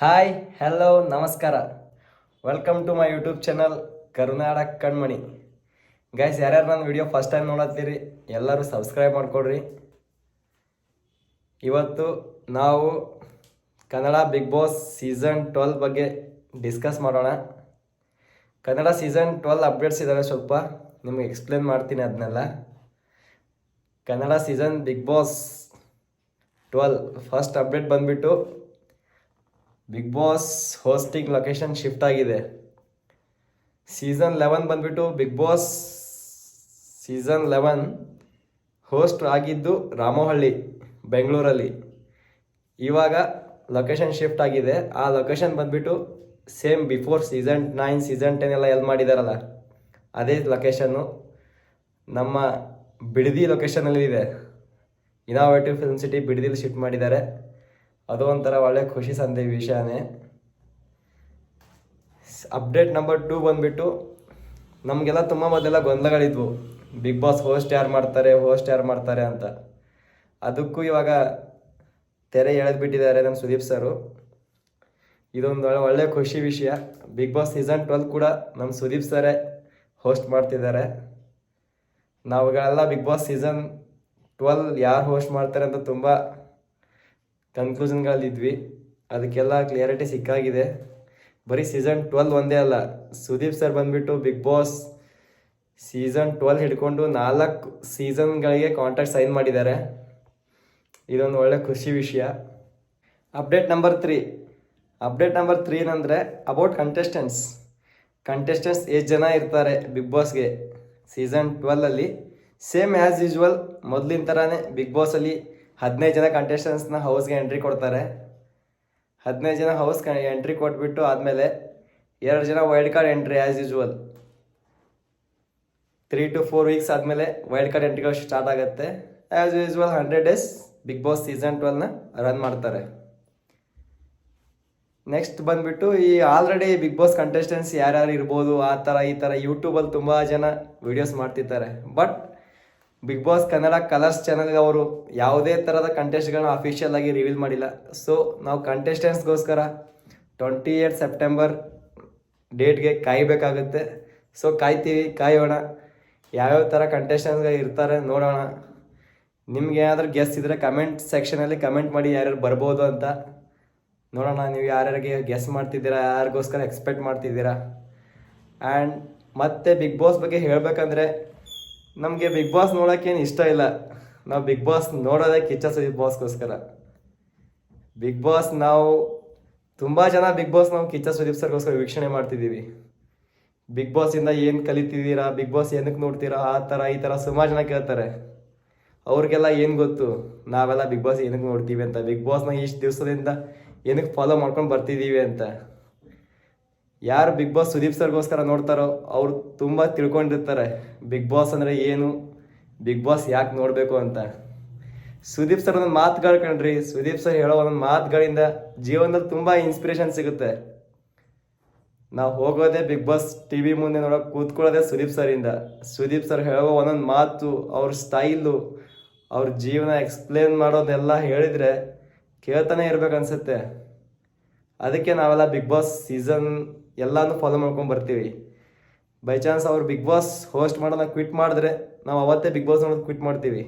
Hi hello ನಮಸ್ಕಾರ. Welcome to my YouTube channel Karunada Kanmani guys ಯಾರ್ಯಾರು ನನ್ನ video first time ನೋಡತ್ತೀರಿ, ಎಲ್ಲರೂ subscribe ಮಾಡಿಕೊಡ್ರಿ. ಇವತ್ತು ನಾವು Kannada big boss season twelve ಬಗ್ಗೆ ಡಿಸ್ಕಸ್ ಮಾಡೋಣ. ಕನ್ನಡ ಸೀಸನ್ ಟ್ವೆಲ್ ಅಪ್ಡೇಟ್ಸ್ ಇದ್ದಾವೆ ಸ್ವಲ್ಪ, ನಿಮಗೆ ಎಕ್ಸ್ಪ್ಲೇನ್ ಮಾಡ್ತೀನಿ ಅದನ್ನೆಲ್ಲ Kannada season big boss twelve first update ಬಂದ್ಬಿಟ್ಟು big boss hosting location shift ಆಗಿದೆ. ಸೀಸನ್ ಲೆವೆನ್ ಬಂದ್ಬಿಟ್ಟು big boss season eleven host ಆಗಿದ್ದು ರಾಮೋಹಳ್ಳಿ, ಬೆಂಗಳೂರಲ್ಲಿ. ಇವಾಗ ಲೊಕೇಶನ್ ಶಿಫ್ಟ್ ಆಗಿದೆ. ಆ ಲೊಕೇಶನ್ ಬಂದ್ಬಿಟ್ಟು same before season nine season ten ಎಲ್ಲ ಎಲ್ಲಿ ಮಾಡಿದಾರಲ್ಲ, ಅದೇ ಲೊಕೇಶನ್ನು ನಮ್ಮ ಬಿಡದಿ ಲೊಕೇಶನಲ್ಲಿ ಇದೆ ಇನೋವೇಟಿವ್ ಫಿಲ್ಮ್ ಸಿಟಿ ಬಿಡದಿಲಿ ಶಿಫ್ಟ್ ಮಾಡಿದ್ದಾರೆ. ಅದು ಒಂಥರ ಒಳ್ಳೆ ಖುಷಿ ಸಂದೇ ವಿಷಯನೇ. ಅಪ್ಡೇಟ್ ನಂಬರ್ ಟೂ ಬಂದ್ಬಿಟ್ಟು, ನಮಗೆಲ್ಲ ತುಂಬ ಮೊದಲೆಲ್ಲ ಗೊಂದಲಗಳಿದ್ವು. ಬಿಗ್ ಬಾಸ್ ಹೋಸ್ಟ್ ಯಾರು ಮಾಡ್ತಾರೆ ಹೋಸ್ಟ್ ಯಾರು ಮಾಡ್ತಾರೆ ಅಂತ. ಅದಕ್ಕೂ ಇವಾಗ ತೆರೆ ಎಳೆದ್ಬಿಟ್ಟಿದ್ದಾರೆ ನಮ್ಮ ಸುದೀಪ್ ಸರು. ಇದೊಂದು ಒಳ್ಳೆ ಖುಷಿ ವಿಷಯ. ಬಿಗ್ ಬಾಸ್ ಸೀಸನ್ ಟ್ವೆಲ್ ಕೂಡ ನಮ್ಮ ಸುದೀಪ್ ಸರೇ ಹೋಸ್ಟ್ ಮಾಡ್ತಿದ್ದಾರೆ. ನಾವುಗಳೆಲ್ಲ ಬಿಗ್ ಬಾಸ್ ಸೀಸನ್ ಟ್ವೆಲ್ ಯಾರು ಹೋಸ್ಟ್ ಮಾಡ್ತಾರೆ ಅಂತ ತುಂಬ ಕನ್ಕ್ಲೂಷನ್ಗಳಲ್ಲಿದ್ವಿ ಅದಕ್ಕೆಲ್ಲ ಕ್ಲಿಯರಿಟಿ ಸಿಕ್ಕಾಗಿದೆ. ಬರೀ ಸೀಸನ್ ಟ್ವೆಲ್ ಒಂದೇ ಅಲ್ಲ. ಸುದೀಪ್ ಸರ್ ಬಂದ್ಬಿಟ್ಟು ಬಿಗ್ ಬಾಸ್ ಸೀಸನ್ ಟ್ವೆಲ್ ಹಿಡ್ಕೊಂಡು ನಾಲ್ಕು ಸೀಸನ್ಗಳಿಗೆ ಕಾಂಟ್ರಾಕ್ಟ್ ಸೈನ್ ಮಾಡಿದ್ದಾರೆ. ಇದೊಂದು ಒಳ್ಳೆ ಖುಷಿ ವಿಷಯ. Update number three. Update number three ಏನಂದರೆ, ಅಬೌಟ್ ಕಂಟೆಸ್ಟೆಂಟ್ಸ್ ಕಂಟೆಸ್ಟೆಂಟ್ಸ್ ಎಷ್ಟು ಜನ ಇರ್ತಾರೆ ಬಿಗ್ ಬಾಸ್ಗೆ? ಸೀಸನ್ ಟ್ವೆಲ್ಲಲ್ಲಿ ಸೇಮ್ ಆ್ಯಸ್ ಯೂಶ್ವಲ್ ಮೊದಲಿನ ಥರನೇ ಬಿಗ್ ಬಾಸಲ್ಲಿ ಹದಿನೈದು ಜನ ಕಂಟೆಸ್ಟೆಂಟ್ಸ್ನ ಹೌಸ್ಗೆ ಎಂಟ್ರಿ ಕೊಡ್ತಾರೆ. ಹದಿನೈದು ಜನ ಹೌಸ್ ಎಂಟ್ರಿ ಕೊಟ್ಬಿಟ್ಟು ಆದಮೇಲೆ ಎರಡು ಜನ wild card entry as usual three to four weeks ಆದಮೇಲೆ ವೈಲ್ಡ್ ಕಾರ್ಡ್ ಎಂಟ್ರಿಗಳು ಸ್ಟಾರ್ಟ್ ಆಗುತ್ತೆ. As usual hundred days big boss season ಟ್ವೆಲ್ನ run ಮಾಡ್ತಾರೆ. ನೆಕ್ಸ್ಟ್ ಬಂದ್ಬಿಟ್ಟು ಈ ಆಲ್ರೆಡಿ ಬಿಗ್ ಬಾಸ್ ಕಂಟೆಸ್ಟೆಂಟ್ಸ್ ಯಾರ್ಯಾರು ಇರ್ಬೋದು, ಆ ಥರ ಈ ಥರ ಯೂಟ್ಯೂಬಲ್ಲಿ ತುಂಬ ಜನ ವೀಡಿಯೋಸ್ ಮಾಡ್ತಿದ್ದಾರೆ. But Bigg Boss Kannada Colors ಚಾನಲ್ಗೆ ಅವರು ಯಾವುದೇ ಥರದ ಕಂಟೆಸ್ಟ್ಗಳನ್ನ ಅಫಿಷಿಯಲ್ ಆಗಿ ರಿವೀಲ್ ಮಾಡಿಲ್ಲ. ಸೊ ನಾವು ಕಂಟೆಸ್ಟೆಂಟ್ಸ್ಗೋಸ್ಕರ ಟ್ವೆಂಟಿ ಏಟ್ ಸೆಪ್ಟೆಂಬರ್ ಡೇಟ್ಗೆ ಕಾಯಬೇಕಾಗುತ್ತೆ. ಸೊ ಕಾಯ್ತೀವಿ, ಕಾಯೋಣ. ಯಾವ್ಯಾವ ಥರ ಕಂಟೆಸ್ಟೆಂಟ್ಸ್ಗಳು ಇರ್ತಾರೆ ನೋಡೋಣ. ನಿಮ್ಗೆ ಏನಾದರೂ ಗೆಸ್ ಇದ್ದರೆ ಕಮೆಂಟ್ ಸೆಕ್ಷನಲ್ಲಿ ಕಮೆಂಟ್ ಮಾಡಿ ಯಾರ್ಯಾರು ಬರ್ಬೋದು ಅಂತ. ನೋಡೋಣ, ನೀವು ಯಾರ್ಯಾರಿಗೆ ಗೆಸ್ ಮಾಡ್ತಿದ್ದೀರಾ, ಯಾರಿಗೋಸ್ಕರ ಎಕ್ಸ್ಪೆಕ್ಟ್ ಮಾಡ್ತಿದ್ದೀರಾ. ಆ್ಯಂಡ್ ಮತ್ತೆ ಬಿಗ್ ಬಾಸ್ ಬಗ್ಗೆ ಹೇಳಬೇಕಂದ್ರೆ ನಮಗೆ ಬಿಗ್ ಬಾಸ್ ನೋಡೋಕ್ಕೇನು ಇಷ್ಟ ಇಲ್ಲ. ನಾವು ಬಿಗ್ ಬಾಸ್ ನೋಡೋದೇ ಕಿಚ್ಚ ಸುದೀಪ್ ಬಾಸ್ಗೋಸ್ಕರ. ಬಿಗ್ ಬಾಸ್ ನಾವು ತುಂಬ ಜನ ಬಿಗ್ ಬಾಸ್ ನಾವು ಕಿಚ್ಚ ಸುದೀಪ್ ಸರ್ಗೋಸ್ಕರ ವೀಕ್ಷಣೆ ಮಾಡ್ತಿದ್ದೀವಿ. ಬಿಗ್ ಬಾಸಿಂದ ಏನು ಕಲಿತಿದ್ದೀರಾ? ಬಿಗ್ ಬಾಸ್ ಏನಕ್ಕೆ ನೋಡ್ತೀರಾ? ಆ ಥರ ಈ ಥರ ಸುಮಾರು ಜನ ಕೇಳ್ತಾರೆ. ಅವ್ರಿಗೆಲ್ಲ ಏನು ಗೊತ್ತು? ನಾವೆಲ್ಲ ಬಿಗ್ ಬಾಸ್ ಏನಕ್ಕೆ ನೋಡ್ತೀವಿ ಅಂತ. ಬಿಗ್ ಬಾಸ್ನ ಇಷ್ಟು ದಿವಸದಿಂದ ಏನಕ್ಕೆ ಫಾಲೋ ಮಾಡ್ಕೊಂಡು ಬರ್ತಿದ್ದೀವಿ ಅಂತ. ಯಾರು ಬಿಗ್ ಬಾಸ್ ಸುದೀಪ್ ಸರ್ಗೋಸ್ಕರ ನೋಡ್ತಾರೋ ಅವ್ರು ತುಂಬ ತಿಳ್ಕೊಂಡಿರ್ತಾರೆ. ಬಿಗ್ ಬಾಸ್ ಅಂದರೆ ಏನು? ಬಿಗ್ ಬಾಸ್ ಯಾಕೆ ನೋಡಬೇಕು ಅಂತ. ಸುದೀಪ್ ಸರ್ ಒಂದೊಂದು ಮಾತುಗಳು ಕಣ್ರಿ ಸುದೀಪ್ ಸರ್ ಹೇಳೋ ಒಂದೊಂದು ಮಾತುಗಳಿಂದ ಜೀವನದಲ್ಲಿ ತುಂಬ ಇನ್ಸ್ಪಿರೇಷನ್ ಸಿಗುತ್ತೆ. ನಾವು ಹೋಗೋದೇ ಬಿಗ್ ಬಾಸ್ ಟಿ ವಿ ಮುಂದೆ ನೋಡೋಕೆ ಕೂತ್ಕೊಳ್ಳೋದೇ ಸುದೀಪ್ ಸರಿಂದ ಸುದೀಪ್ ಸರ್ ಹೇಳೋ ಒಂದೊಂದು ಮಾತು, ಅವ್ರ ಸ್ಟೈಲು ಅವ್ರ ಜೀವನ ಎಕ್ಸ್ಪ್ಲೇನ್ ಮಾಡೋದೆಲ್ಲ ಹೇಳಿದರೆ ಕೇಳ್ತಾನೆ ಇರ್ಬೇಕು ಅನ್ಸುತ್ತೆ ಅದಕ್ಕೆ ನಾವೆಲ್ಲ ಬಿಗ್ ಬಾಸ್ ಸೀಸನ್ ಎಲ್ಲಾನು ಫಾಲೋ ಮಾಡ್ಕೊಂಡು ಬರ್ತೀವಿ. ಬೈ ಚಾನ್ಸ್ ಅವ್ರು ಬಿಗ್ ಬಾಸ್ ಹೋಸ್ಟ್ ಮಾಡೋಣ ಕ್ವಿಟ್ ಮಾಡಿದ್ರೆ ನಾವು ಅವತ್ತೇ ಬಿಗ್ ಬಾಸ್ ನೋಡೋದು ಕ್ವಿಟ್ ಮಾಡ್ತೀವಿ.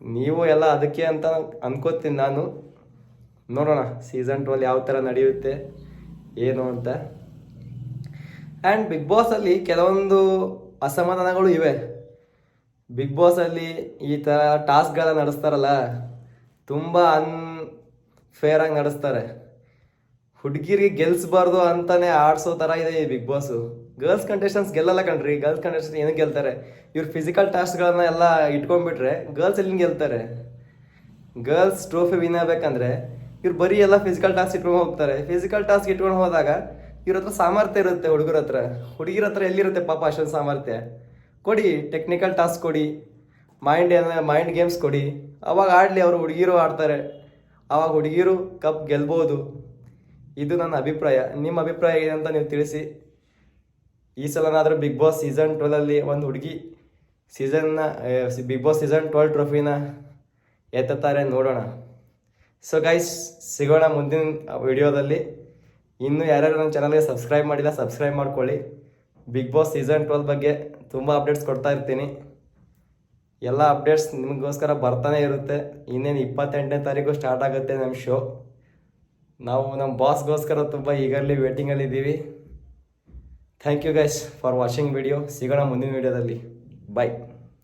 ನೀವು ಎಲ್ಲ ಅದಕ್ಕೆ ಅಂತ ಅನ್ಕೋತೀನಿ ನಾನು. ನೋಡೋಣ ಸೀಸನ್ ಟ್ವೆಲ್ ಯಾವ ಥರ ನಡೆಯುತ್ತೆ, ಏನು ಅಂತ. ಆ್ಯಂಡ್ ಬಿಗ್ ಬಾಸಲ್ಲಿ ಕೆಲವೊಂದು ಅಸಮಾಧಾನಗಳು ಇವೆ. ಬಿಗ್ ಬಾಸಲ್ಲಿ ಈ ಥರ ಟಾಸ್ಕ್ಗಳ ನಡೆಸ್ತಾರಲ್ಲ, ತುಂಬ ಅನ್ಫೇರ್ ಆಗಿ ನಡೆಸ್ತಾರೆ. ಹುಡುಗಿರಿಗೆ ಗೆಲ್ಸ್ಬಾರ್ದು ಅಂತಾನೆ ಆಡ್ಸೋ ಥರ ಇದೆ ಈ ಬಿಗ್ ಬಾಸು ಗರ್ಲ್ಸ್ ಕಂಟೆಸ್ಟೆನ್ಸ್ ಗೆಲ್ಲಲ್ಲ ಕಣ್ರಿ. ಗರ್ಲ್ಸ್ ಕಂಟೆಸ್ಟೆಂಟ್ಸ್ ಏನಕ್ಕೆ ಗೆಲ್ತಾರೆ? ಇವ್ರು ಫಿಸಿಕಲ್ ಟಾಸ್ಕ್ಗಳನ್ನ ಎಲ್ಲ ಇಟ್ಕೊಂಡ್ಬಿಟ್ರೆ ಗರ್ಲ್ಸ್ ಎಲ್ಲಿ ಗೆಲ್ತಾರೆ? ಗರ್ಲ್ಸ್ ಟ್ರೋಫಿ ವಿನ್ ಆಗ್ಬೇಕಂದ್ರೆ ಇವ್ರು ಬರೀ ಎಲ್ಲ ಫಿಸಿಕಲ್ ಟಾಸ್ಕ್ ಇಟ್ಕೊಂಡು ಹೋಗ್ತಾರೆ. ಫಿಸಿಕಲ್ ಟಾಸ್ಕ್ ಇಟ್ಕೊಂಡು ಹೋದಾಗ ಇವ್ರ ಹತ್ರ ಸಾಮರ್ಥ್ಯ ಇರುತ್ತೆ ಹುಡುಗರ ಹತ್ರ. ಹುಡುಗಿರ ಹತ್ರ ಎಲ್ಲಿರುತ್ತೆ ಪಾಪ ಅಷ್ಟೊಂದು ಸಾಮರ್ಥ್ಯ? ಕೊಡಿ ಟೆಕ್ನಿಕಲ್ ಟಾಸ್ಕ್ ಕೊಡಿ ಮೈಂಡ್ ಏನ ಮೈಂಡ್ ಗೇಮ್ಸ್ ಕೊಡಿ. ಅವಾಗ ಆಡಲಿ ಅವರು ಹುಡುಗಿರು ಆಡ್ತಾರೆ. ಅವಾಗ ಹುಡುಗಿರು ಕಪ್ ಗೆಲ್ಬೋದು. ಇದು ನನ್ನ ಅಭಿಪ್ರಾಯ. ನಿಮ್ಮ ಅಭಿಪ್ರಾಯ ಏನಂತ ನೀವು ತಿಳಿಸಿ. ಈ ಸಲನಾದರೂ ಬಿಗ್ ಬಾಸ್ ಸೀಸನ್ ಟ್ವೆಲಲ್ಲಿ ಒಂದು ಹುಡುಗಿ ಸೀಸನ್ನ ಬಿಗ್ ಬಾಸ್ ಸೀಸನ್ ಟ್ವೆಲ್ ಟ್ರೋಫಿನ ಎತ್ತುತ್ತಾರೆ ನೋಡೋಣ. ಸೊ ಗೈಸ್ ಸಿಗೋಣ ಮುಂದಿನ ವಿಡಿಯೋದಲ್ಲಿ. ಇನ್ನು ಯಾರ್ಯಾರು ನನ್ನ ಚಾನಲ್ಗೆ ಸಬ್ಸ್ಕ್ರೈಬ್ ಮಾಡಿಲ್ಲ ಸಬ್ಸ್ಕ್ರೈಬ್ ಮಾಡ್ಕೊಳ್ಳಿ. ಬಿಗ್ ಬಾಸ್ ಸೀಸನ್ ಟ್ವೆಲ್ ಬಗ್ಗೆ ತುಂಬ ಅಪ್ಡೇಟ್ಸ್ ಕೊಡ್ತಾ ಇರ್ತೀನಿ. ಎಲ್ಲ ಅಪ್ಡೇಟ್ಸ್ ನಿಮಗೋಸ್ಕರ ಬರ್ತಾನೆ ಇರುತ್ತೆ. ಇನ್ನೇನು ಇಪ್ಪತ್ತೆಂಟನೇ ತಾರೀಕು ಸ್ಟಾರ್ಟ್ ಆಗುತ್ತೆ ನಮ್ಮ ಶೋ ನಾವು ನಮ್ಮ ಬಾಸ್ಗೋಸ್ಕರ ತುಂಬ ವೇಟಿಂಗಲ್ಲಿ ಇದ್ದೀವಿ thank you guys for watching video ಸಿಗೋಣ ಮುಂದಿನ ವಿಡಿಯೋದಲ್ಲಿ ಬಾಯ್